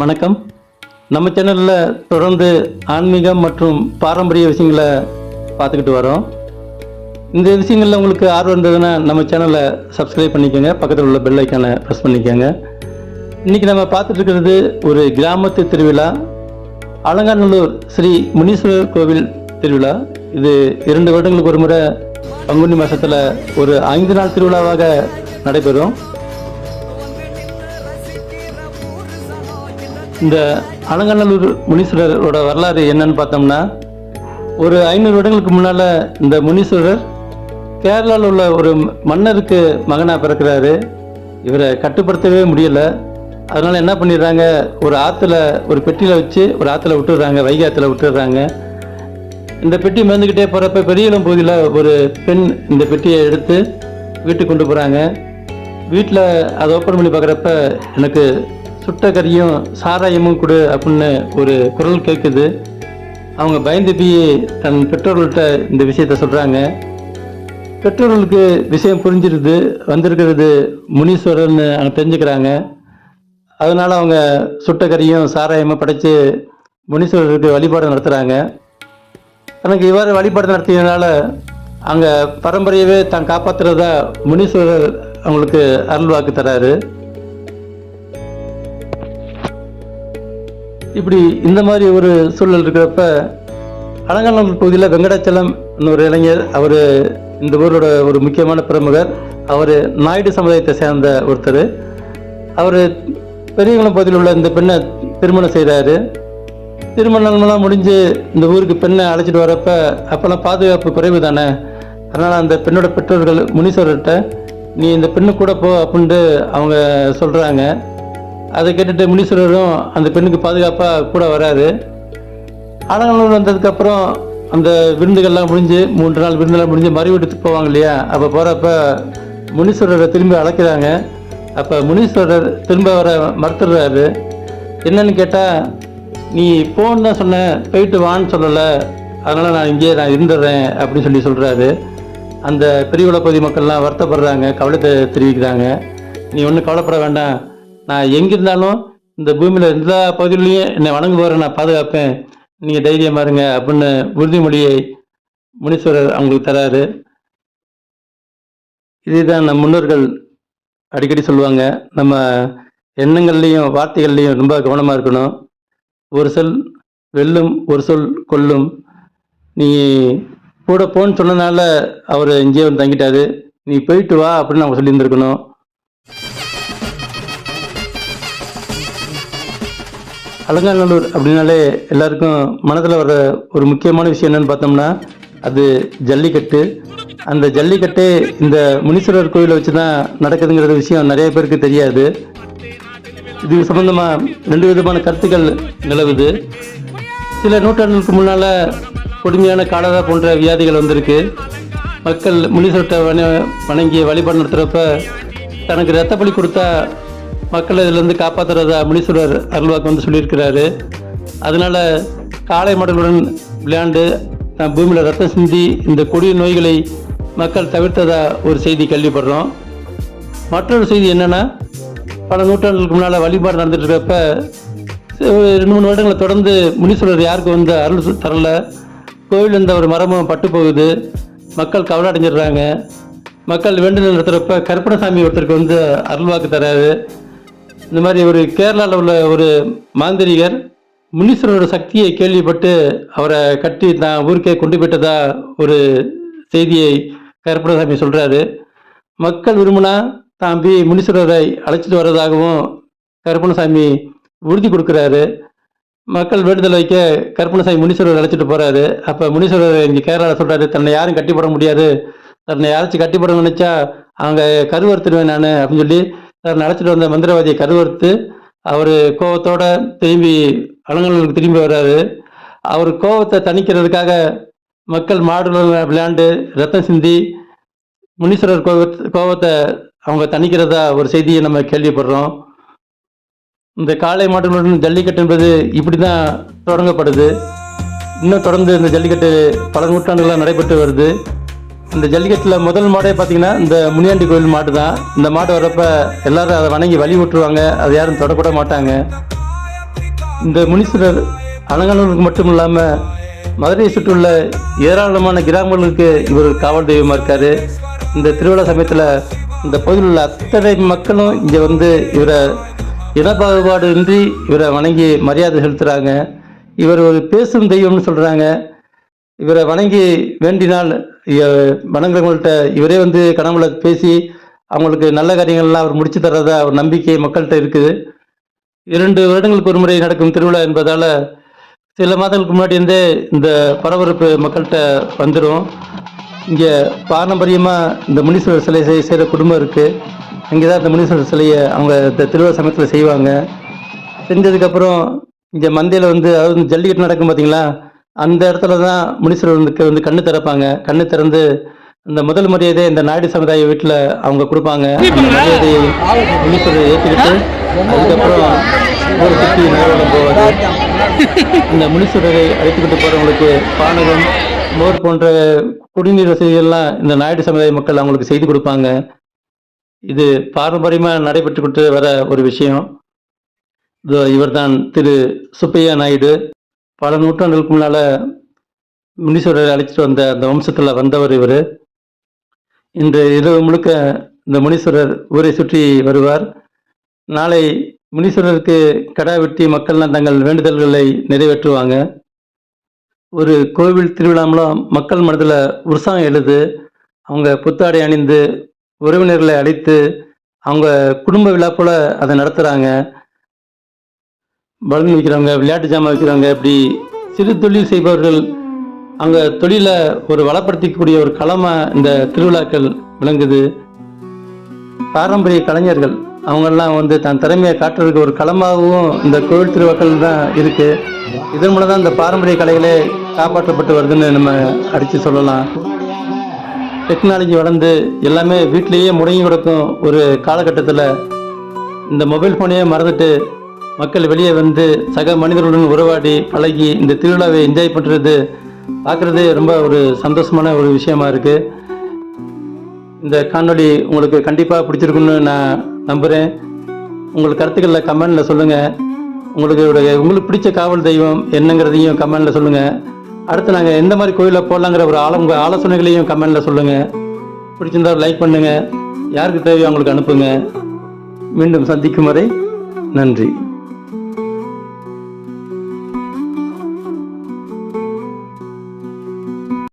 வணக்கம். நம்ம சேனலில் தொடர்ந்து ஆன்மீகம் மற்றும் பாரம்பரிய விஷயங்களை பார்த்துக்கிட்டு வரோம். இந்த விஷயங்களில் உங்களுக்கு ஆர்வம் இருந்ததுன்னா நம்ம சேனலை சப்ஸ்கிரைப் பண்ணிக்கோங்க. பக்கத்தில் உள்ள பெல் ஐக்கானை ப்ரெஸ் பண்ணிக்கோங்க. இன்றைக்கி நம்ம பார்த்துட்ருக்கிறது ஒரு கிராமத்து திருவிழா. அலங்காநல்லூர் ஸ்ரீ முனீஸ்வரர் கோவில் திருவிழா. இது இரண்டு வருடங்களுக்கு ஒரு முறை பங்குனி மாதத்தில் ஒரு ஐந்து நாள் திருவிழாவாக நடைபெறும். இந்த அலங்கநல்லூர் முனீஸ்வரரோட வரலாறு என்னன்னு பார்த்தோம்னா ஒரு ஐநூறு வருடங்களுக்கு முன்னால் இந்த முனீஸ்வரர் கேரளாவில் உள்ள ஒரு மன்னருக்கு மகனாக பிறக்கிறாரு. இவரை கட்டுப்படுத்தவே முடியல. அதனால் என்ன பண்ணிடுறாங்க? ஒரு ஆற்றுல ஒரு பெட்டியில் வச்சு ஒரு ஆற்றுல விட்டுடுறாங்க வைகை ஆற்றுல விட்டுடுறாங்க. இந்த பெட்டி மேந்துக்கிட்டே போகிறப்ப பெரியளம் பகுதியில் ஒரு பெண் இந்த பெட்டியை எடுத்து வீட்டுக்கு கொண்டு போகிறாங்க வீட்டில் அதை ஓப்பன் பண்ணி பார்க்குறப்ப எனக்கு சுட்ட கறியும் சாராயமும் கொடு அப்படின்னு ஒரு குரல் கேட்குது அவங்க பயந்து போய் தன் பெற்றோர்கள்ட்ட இந்த விஷயத்த சொல்கிறாங்க பெற்றோர்களுக்கு விஷயம் புரிஞ்சிருது வந்திருக்கிறது முனீஸ்வரர்னு அவங்க தெரிஞ்சுக்கிறாங்க. அதனால் அவங்க சுட்ட சாராயமும் படைத்து முனீஸ்வரருக்கு வழிபாடு நடத்துகிறாங்க தனக்கு இவ்வாறு வழிபாடு நடத்தியதுனால அங்கே பரம்பரையவே தான் காப்பாற்றுறதா முனீஸ்வரர் அவங்களுக்கு அருள் வாக்கு தராரு. இப்படி இந்த மாதிரி ஒரு சூழல் இருக்கிறப்ப அலங்காநல்லூர் பகுதியில் வெங்கடாச்சலம் ஒரு இளைஞர் அவர் இந்த ஊரோட ஒரு முக்கியமான பிரமுகர். அவர் நாயுடு சமுதாயத்தை சேர்ந்த ஒருத்தர். அவர் பெரியகுளம் பகுதியில் உள்ள இந்த பெண்ணை திருமணம் செய்கிறாரு திருமணம்லாம் முடிஞ்சு இந்த ஊருக்கு பெண்ணை அழைச்சிட்டு வரப்ப அப்போல்லாம் பாதுகாப்பு குறைவு தானே. அதனால் அந்த பெண்ணோட பெற்றோர்கள் முனீஸ்வரர்கிட்ட நீ இந்த பெண்ணு கூட போ அப்படின்ட்டு அவங்க சொல்கிறாங்க அதை கேட்டுட்டு முனீஸ்வரரும் அந்த பெண்ணுக்கு பாதுகாப்பாக கூட வராரு. ஆடங்களூர் வந்ததுக்கப்புறம் அந்த விருந்துகள்லாம் முடிஞ்சு மூன்று நாள் விருந்தெல்லாம் முடிஞ்சு மறு வீட்டுக்கு போவாங்க இல்லையா? அப்போ போகிறப்ப முனீஸ்வரரை திரும்பி அழைக்கிறாங்க. அப்போ முனீஸ்வரர் திரும்ப வர மறுத்துடுறாரு. என்னன்னு கேட்டால் நீ போன்னு தான் சொன்னேன் போயிட்டு வான்னு சொல்லலை. அதனால் நான் இங்கேயே நான் இருந்துடுறேன் அப்படின்னு சொல்லி சொல்கிறாரு அந்த பெரியகுள பகுதி மக்கள்லாம் வருத்தப்படுறாங்க கவலைத்தை தெரிவிக்கிறாங்க. நீ ஒன்றும் கவலைப்பட வேண்டாம். நான் எங்கே இருந்தாலும் இந்த பூமியில் எல்லா பகுதியிலையும் என்னை வணங்குவாரை நான் பாதுகாப்பேன். நீங்கள் தைரியமாக இருங்க அப்படின்னு உறுதிமொழியை முனீஸ்வரர் அவங்களுக்கு தராரு. இதுதான் நம் முன்னோர்கள் அடிக்கடி சொல்லுவாங்க. நம்ம எண்ணங்கள்லேயும் வார்த்தைகள்லேயும் ரொம்ப கவனமாக இருக்கணும். ஒரு சொல் வெல்லும் ஒரு சொல் கொல்லும். நீ கூட போன்னு சொன்னனால அவர் இங்கேயே வந்து தங்கிட்டாரு. நீ போயிட்டு வா அப்படின்னு அவங்க சொல்லியிருந்திருக்கணும். அலங்காநல்லூர் அப்படின்னாலே எல்லாருக்கும் மனதில் வர ஒரு முக்கியமான விஷயம் என்னன்னு பார்த்தோம்னா அது ஜல்லிக்கட்டு. அந்த ஜல்லிக்கட்டே இந்த முனீஸ்வரர் கோயிலை வச்சு தான் நடக்குதுங்கிற விஷயம் நிறைய பேருக்கு தெரியாது. இது சம்பந்தமாக ரெண்டு விதமான கருத்துக்கள் நிலவுது. சில நூற்றாண்டுகளுக்கு முன்னால் கொடுமையான காலரா போன்ற வியாதிகள் வந்திருக்கு. மக்கள் முனீஸ்வரத்தை வணங்கி வழிபாடு நடத்துகிறப்ப தனக்கு ரத்த பலி கொடுத்தா மக்களை இதிலேருந்து காப்பாற்றுறதா முனீஸ்வரர் அருள்வாக்கு வந்து சொல்லியிருக்கிறாரு. அதனால் காளை மாடுகளுடன் விளையாண்டு நான் பூமியில் ரத்தம் சிந்தி இந்த கொடிய நோய்களை மக்கள் தவிர்த்ததா ஒரு செய்தி கேள்விப்படுறோம். மற்றொரு செய்தி என்னென்னா பல நூற்றாண்டுகளுக்கு முன்னால் வழிபாடு நடந்துட்டு இருக்கப்ப ஒரு ரெண்டு மூணு வருடங்களை தொடர்ந்து முனீஸ்வரர் யாருக்கும் வந்து அருள் தரல. கோவில் இருந்த ஒரு மரமும் பட்டு போகுது. மக்கள் கவலை அடைஞ்சிடுறாங்க மக்கள் வேண்டுதல் நடத்துகிறப்ப கருப்பணசாமி ஒருத்தருக்கு வந்து அருள்வாக்கு தராரு. இந்த மாதிரி ஒரு கேரளாவில் உள்ள ஒரு மாந்திரிகர் முனீஸ்வரனோட சக்தியை கேள்விப்பட்டு அவரை கட்டி தான் ஊருக்கே கொண்டு போயிட்டதா ஒரு செய்தியை கருப்பணசாமி சொல்கிறாரு மக்கள் விரும்பினா தான் போய் முனீஸ்வரரை அழைச்சிட்டு வர்றதாகவும் கருப்பணசாமி உறுதி கொடுக்குறாரு. மக்கள் வேண்டுதல் வைக்க கருப்பணசாமி முனீஸ்வரர் அழைச்சிட்டு போகிறாரு அப்போ முனீஸ்வரர் இங்கே கேரளாவில் சொல்கிறாரு தன்னை யாரும் கட்டிப்பட முடியாது. தன்னை யாராச்சும் கட்டிப்பட நினச்சா அவங்க கருவறுத்துடுவேன் நான் அப்படின்னு சொல்லி தன்னை வந்த மந்திரவாதியை கருவறுத்து அவர் கோவத்தோட திரும்பி அலங்கலனுக்கு திரும்பி வர்றாரு. அவர் கோவத்தை தணிக்கிறதுக்காக மக்கள் மாடு விளையாண்டு ரத்தம் சிந்தி முனீஸ்வரர் கோவத் கோவத்தை அவங்க தணிக்கிறதா ஒரு செய்தியை நம்ம கேள்விப்படுறோம். இந்த காளை மாடுகளுடன் ஜல்லிக்கட்டு என்பது இப்படி தான் தொடங்கப்படுது. இன்னும் தொடர்ந்து இந்த ஜல்லிக்கட்டு பல நூற்றாண்டுகளாக நடைபெற்று வருது. இந்த ஜல்லிக்கட்டில் முதல் மாடே பார்த்தீங்கன்னா இந்த முனியாண்டி கோயில் மாடு தான் இந்த மாடு வரப்ப எல்லாரும் அதை வணங்கி வழி விட்டுருவாங்க. அதை யாரும் தொடக்கூட மாட்டாங்க. இந்த முனீஸ்வரர் அலங்காநல்லூருக்கு மட்டும் இல்லாமல் மதுரையை சுற்றியுள்ள ஏராளமான கிராமங்களுக்கு இவர் காவல் தெய்வமாக இருக்கார். இந்த திருவிழா சமயத்தில் இந்த பகுதியில் உள்ள அத்தனை மக்களும் இங்கே வந்து இவரை இனப்பாகுபாடு இன்றி இவரை வணங்கி மரியாதை செலுத்துகிறாங்க இவர் ஒரு பேசும் தெய்வம்னு சொல்கிறாங்க இவரை வணங்கி வேண்டினால் வணங்குறவங்கள்ட்ட இவரே வந்து கனவுல பேசி அவங்களுக்கு நல்ல காரியங்கள்லாம் அவர் முடிச்சு தர்றதா ஒரு நம்பிக்கை மக்கள்கிட்ட இருக்குது. இரண்டு வருடங்களுக்கு ஒரு முறை நடக்கும் திருவிழா என்பதால் சில மாதங்களுக்கு முன்னாடி இருந்தே இந்த பரபரப்பு மக்கள்கிட்ட வந்துடும் இங்கே பாரம்பரியமாக இந்த முனீஸ்வரர் சிலை செய்கிற குடும்பம் இருக்குது இங்கே தான் இந்த முனீஸ்வரர் சிலையை அவங்க இந்த திருவிழா சமயத்தில் செய்வாங்க. செஞ்சதுக்கப்புறம் இங்கே மந்தையில் வந்து அதாவது ஜல்லிக்கட்டு நடக்கும் பார்த்தீங்களா அந்த இடத்துல தான் முனீஸ்வரர் வந்து கண்ணு திறப்பாங்க. கண்ணு திறந்து இந்த முதல் மரியாதை இந்த நாயுடு சமுதாய வீட்டில் அவங்க கொடுப்பாங்க. அந்த மரியாதையை முனீஸ்வரர் ஏற்றுக்கிட்டு அதுக்கப்புறம் ஒரு சுற்றி நகர்வலம் போவார் இந்த முனீஸ்வரரை அழைத்துக்கிட்டு போகிறவங்களுக்கு பானகம் மோர் போன்ற குடிநீர் வசதிகள்லாம் இந்த நாயுடு சமுதாய மக்கள் அவங்களுக்கு செய்து கொடுப்பாங்க. இது பாரம்பரியமாக நடைபெற்றுக்கிட்டு வர ஒரு விஷயம். இவர் இவர்தான் திரு சுப்பையா நாயுடு. பல நூற்றாண்டுகளுக்கு முன்னால் முனீஸ்வரர் அழைச்சிட்டு வந்த அந்த வம்சத்தில் வந்தவர் இவர். இன்று இரவு முழுக்க இந்த முனீஸ்வரர் ஊரை சுற்றி வருவார். நாளை முனீஸ்வரருக்கு கடா வெட்டி மக்கள்லாம் தங்கள் வேண்டுதல்களை நிறைவேற்றுவாங்க. ஒரு கோவில் திருவிழாமலாம் மக்கள் மனதில் உற்சாகம் எழுது. அவங்க புத்தாடை அணிந்து உறவினர்களை அழைத்து அவங்க குடும்ப விழா போல அதை நடத்துகிறாங்க பலூன் விற்கிறவங்க விளையாட்டு ஜாமான் விற்கிறவங்க இப்படி சிறு தொழில் செய்பவர்கள் அங்கே தொழிலை ஒரு வளப்படுத்திக்கூடிய ஒரு களமாக இந்த திருவிழாக்கள் விளங்குது. பாரம்பரிய கலைஞர்கள் அவங்கெல்லாம் வந்து தன் திறமையை காட்டுறதுக்கு ஒரு களமாகவும் இந்த கோவில் திருவாக்கள் தான் இருக்குது இதன் மூலம் தான் இந்த பாரம்பரிய கலைகளே காப்பாற்றப்பட்டு வருதுன்னு நம்ம அடித்து சொல்லலாம். டெக்னாலஜி வளர்ந்து எல்லாமே வீட்டிலேயே முடங்கி கிடக்கும் ஒரு காலகட்டத்தில் இந்த மொபைல் ஃபோனையே மறந்துட்டு மக்கள் வெளியே வந்து சக மனிதர்களுடன் உறவாடி பழகி இந்த திருவிழாவை என்ஜாய் பண்ணுறது பார்க்குறதே ரொம்ப ஒரு சந்தோஷமான ஒரு விஷயமா இருக்குது இந்த காணொலி உங்களுக்கு கண்டிப்பாக பிடிச்சிருக்குன்னு நான் நம்புகிறேன் உங்களுக்கு கருத்துக்களில் கமெண்டில் சொல்லுங்கள் உங்களுக்கு உங்களுக்கு பிடிச்ச காவல் தெய்வம் என்னங்கிறதையும் கமெண்டில் சொல்லுங்கள் அடுத்து நாங்கள் எந்த மாதிரி கோயிலில் போடலாங்கிற ஒரு ஆல உங்கள் ஆலோசனைகளையும் கமெண்டில் சொல்லுங்கள் பிடிச்சிருந்தா லைக் பண்ணுங்கள் யாருக்கு தேவையோ அவங்களுக்கு அனுப்புங்க. மீண்டும் சந்திக்கும் வரை நன்றி.